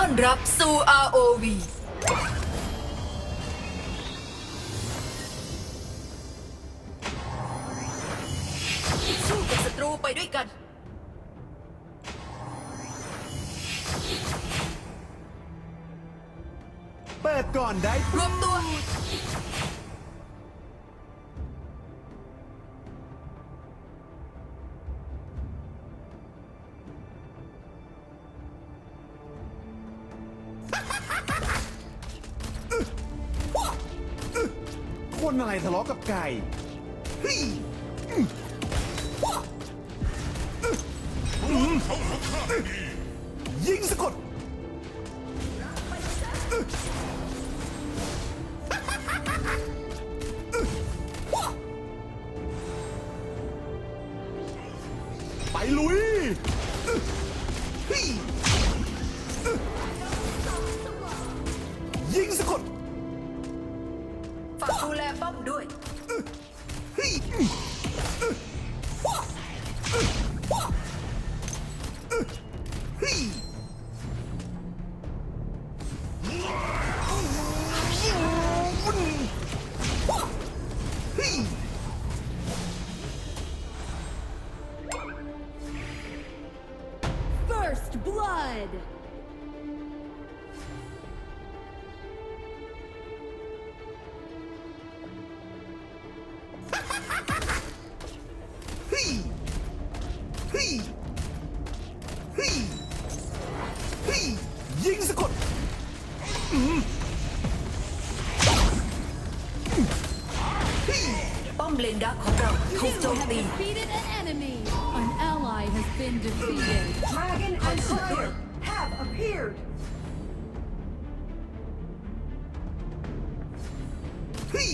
ต้อนรับสู่ ROV สู้กับศัตรูไปด้วยกัน เปิดก่อนได้ รวมตัว คนอะไรทะเลาะกับไก่เฮ้ยยิงสะกด ดูแลป้อมด้วย เราถูก You โจม have ตี defeated an enemy! An ally has been defeated. Dragon and Slayer have appeared. เฮ้ย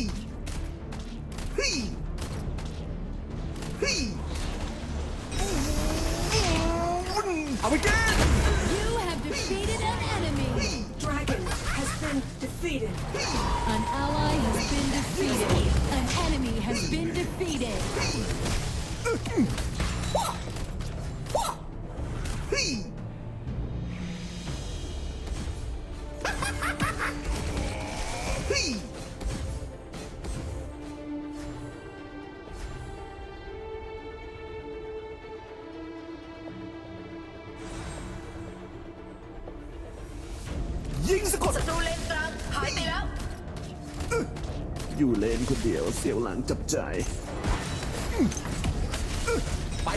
เฮ้ยเฮ้ยเอาไปแก้ You have defeated an enemy! Dragon has been defeated. An ally has been defeated. Defeated. เฮ้ยเฮ้ยยิงสะกดศัตรูเลนกลางหายไปแล้ว อยู่เลนคนเดียวเสียวหลังจับใจไป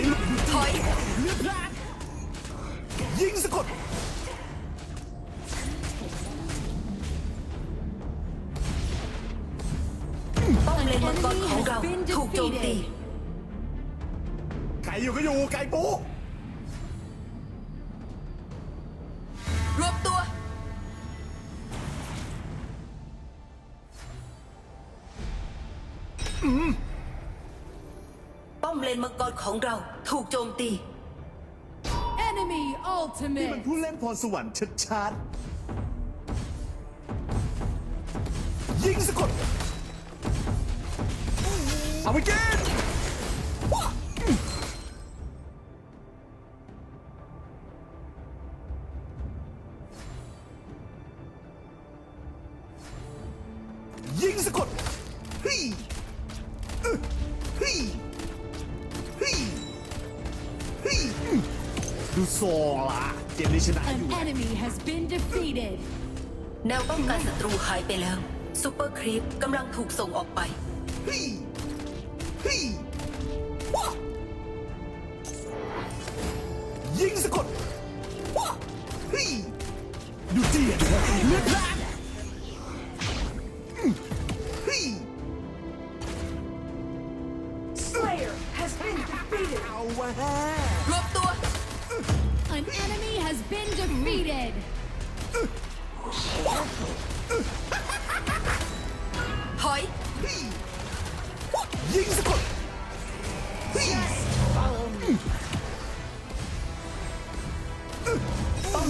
ลุยถอยยิงสะกดป้อมเลนมังกรของเราถูกโจมตีไก่อยู่ก็อยู่ไก่ปู ของเราถูกโจมตี Enemy นี่มัน ultimate! ผู้เล่นพรสวรรค์ชัดๆยิงสะกดเอาไปแก้ยิ enemy has been defeated. แนวป้องกันศัตรูหายไปแล้วซูเปอร์ครีปกำลังถูกส่งออกไปเฮ้ยเฮ้ยว้ายิงสะกด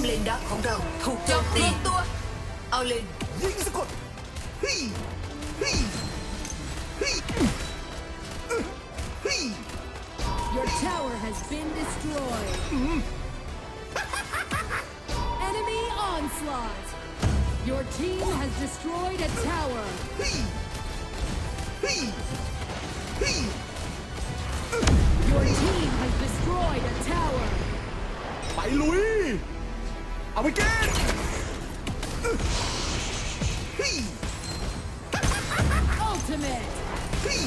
เลนดักของเราถูกโจมตีตัว เอาเลน ยิงสะกดเฮ้ยเฮ้ยเฮ้ยเฮ้ย Your tower has been destroyed. Enemy Onslaught! Your team has destroyed a tower. เฮ้ยเฮ้ยเฮ้ย Your team has destroyed a tower. ไปลุย เอาไปเกนเฮ้ย Ultimate! เฮ้ย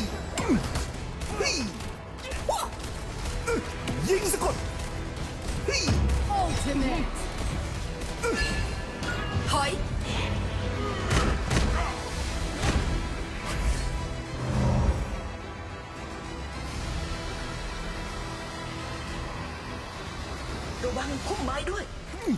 เฮ้ยว้ายิงสะกดเฮ้ย Ultimate! ถอยระวังพุ่มไม้ด้วยเฮ้ย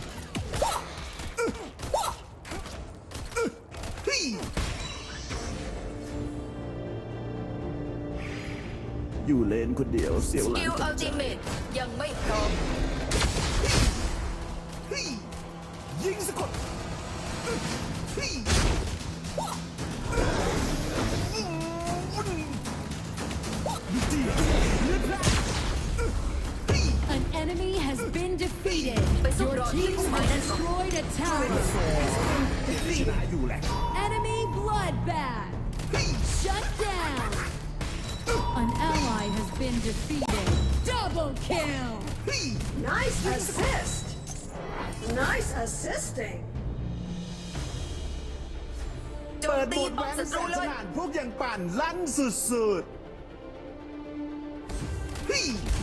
อยู่เลนคนเดียวเสียวหลังกิลจัอัดลติเมตยังไม่พร้อมเฮ้ยยิงสะกด enemy has been defeated. But so Your broad, team people has might- destroyed a tower. ชนะอยู่แหละ Enemy bloodbath. เฮ้ย Shut down. An ally has been defeated. Double kill. เฮ้ย Nice assist. Nice assisting. โจเปิมดตีบทป้อแวมนศัแสตรูนเลสยนานพวกอย่างปั่นลั่นสุดๆเฮ้ยว้าอืม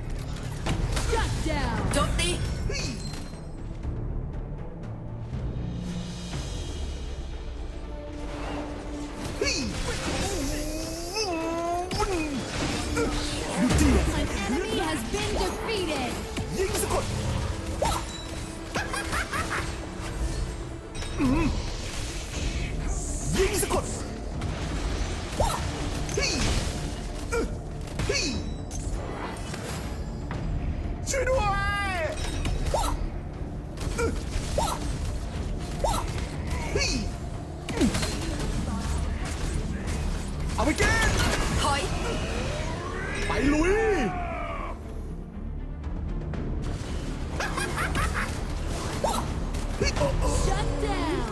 Shut down.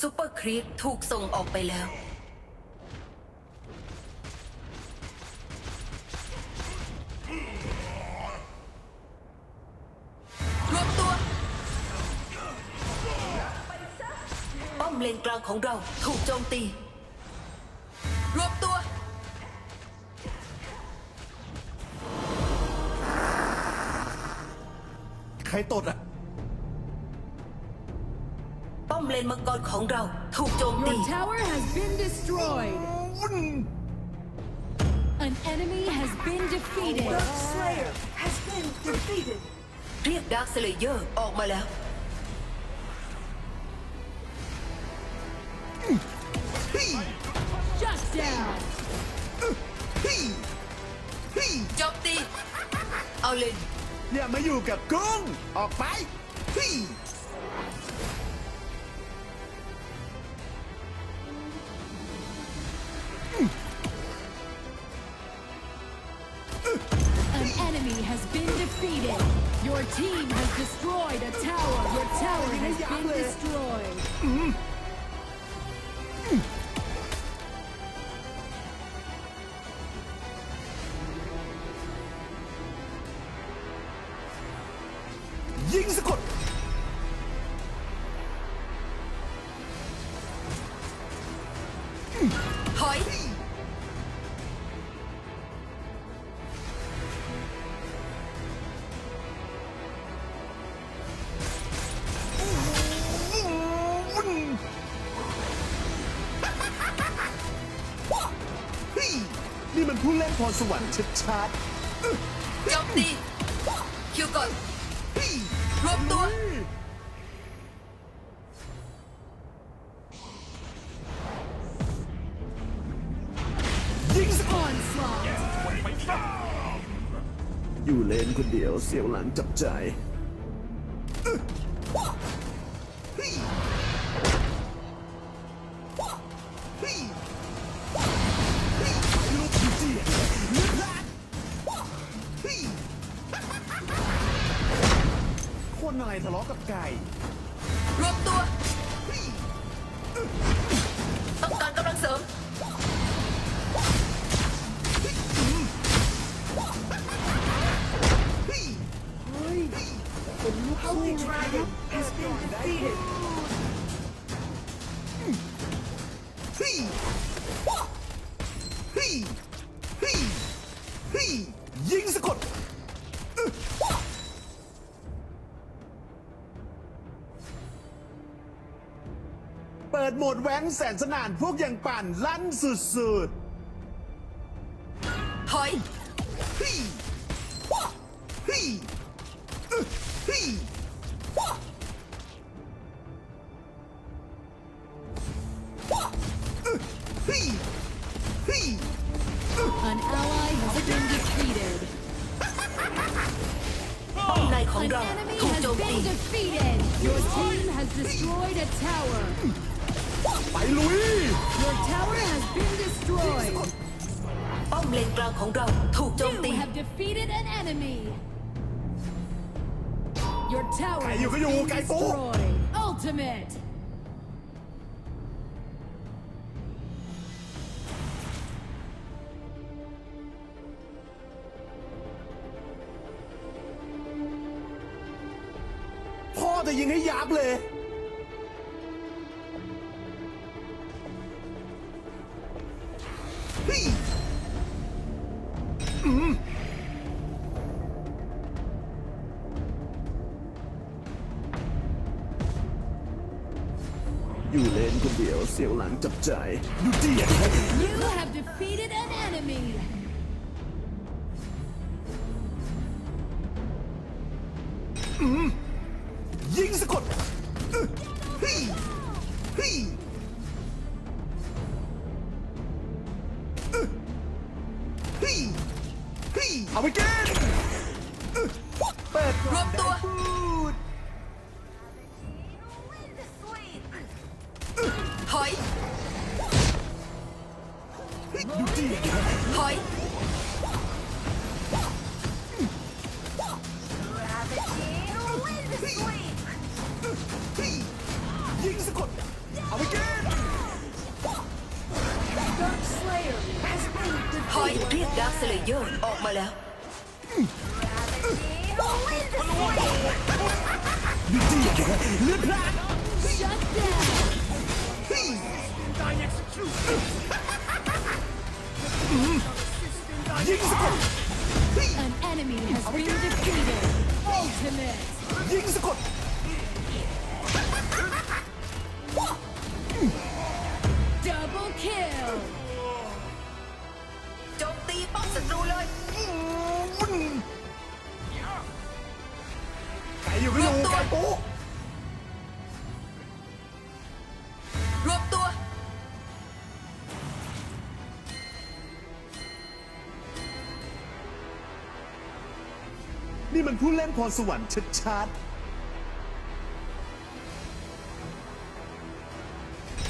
ซูเปอร์ครีปถูกส่งออกไปแล้ว รวมตัว ป้อมเลนกลางของเราถูกโจมตี รวมตัว รตดอะ ป้อมเลนมังกรของเราถูกโจมตี Your tower has been destroyed. An enemy has been defeated. The Slayer has been defeated. เรียกดาร์คสเลเยอร์ออกมาแล้ว Shut down. โจมตี เอาเลน อย่ามาอยู่กับกุ้ง ออกไปพี่ An enemy has been defeated. Your team has destroyed a tower. Your tower has been destroyed. ยิงสะกด ถอยพี่นี่มันผู้เล่นพรสวรรค์ชัดโจมตีคิวก่อนๆพี่ รวตัว ยิงสปอนสลออยู่เลนคนเดียวเสียวหลังจับใจ นอะไรทะเลาะกับไก่ รวมตัว ต้องการกำลังเสริม Holy Dragon has been defeated. ฮี่ฮี่ฮี่ฮี่ยิงสะกด ดโหมดแหว้งแสนสนานพวกอย่างปั่นลั่นสุดถอยๆฮี่ฮี่อึ๊ะฮี่อึ๊ะฮี่ฮี่ An ally has been defeated. ป้อมในของ An เรา enemy ถูก has โจมตี been defeated. Your team has destroyed a tower. ไปลุย Your tower has been destroyed. ป้อมเลนกลางของเราถูกโจม You ตี have defeated an enemy. Your tower ไก่ has อยู่ก็อยู่ been ไก่ปู destroyed. Ultimate. พ่อจะยิงให้ยับเลย เดียวเสียวหลังจับใจ ดูดิ You have defeated an enemy. ยิงสะกดอึ๊ะพี่พี่อึ๊ะพี่พี่เอาไปกิน ยิงสะกดเอาไปกิน Dark Slayer has been ถอย defeated. เรียกดาร์คสเลเยอร์ออกมาแล้วดูดิเลือดพลาด Shut down. พี่ยิงสะกดพี่ An enemy has been defeated. Ultimate. ยิงสะกด มันผู้เล่นพรสวรรค์ชัดๆ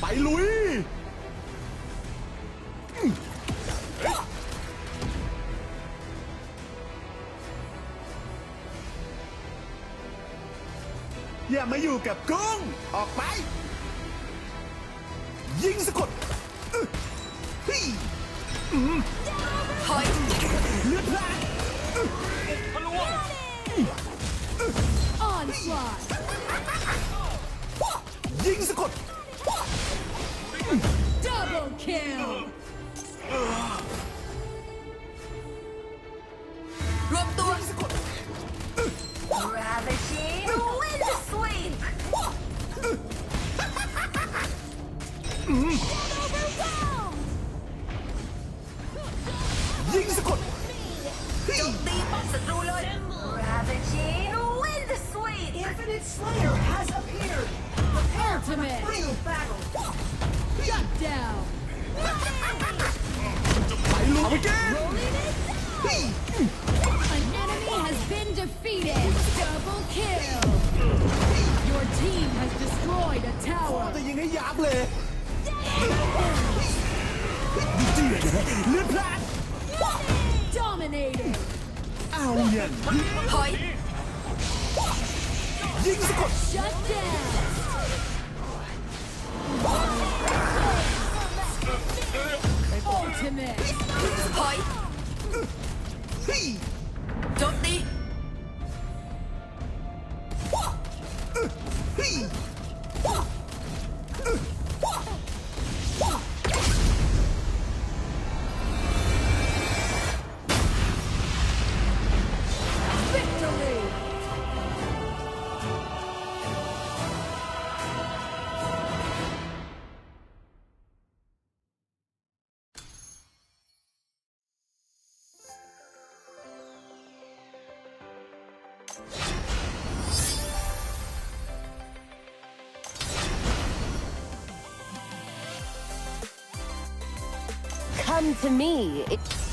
ไปลุย อย่ามาอยู่กับกุ้ง ออกไป ยิงสะกดอึ๊ะพี่ถอยเลือดพลาด kill. ไปลุยเอาไปกิน An enemy has been defeated. Double kill. Your team has destroyed a พ่อ tower. จะยิงให้ยับเลยดูเดือดนะเลือดพลาด Dominated. เอาอย่างนี้ ถอย ยิงสะกด Shut down. Ultimate. ถอย Come to me. It-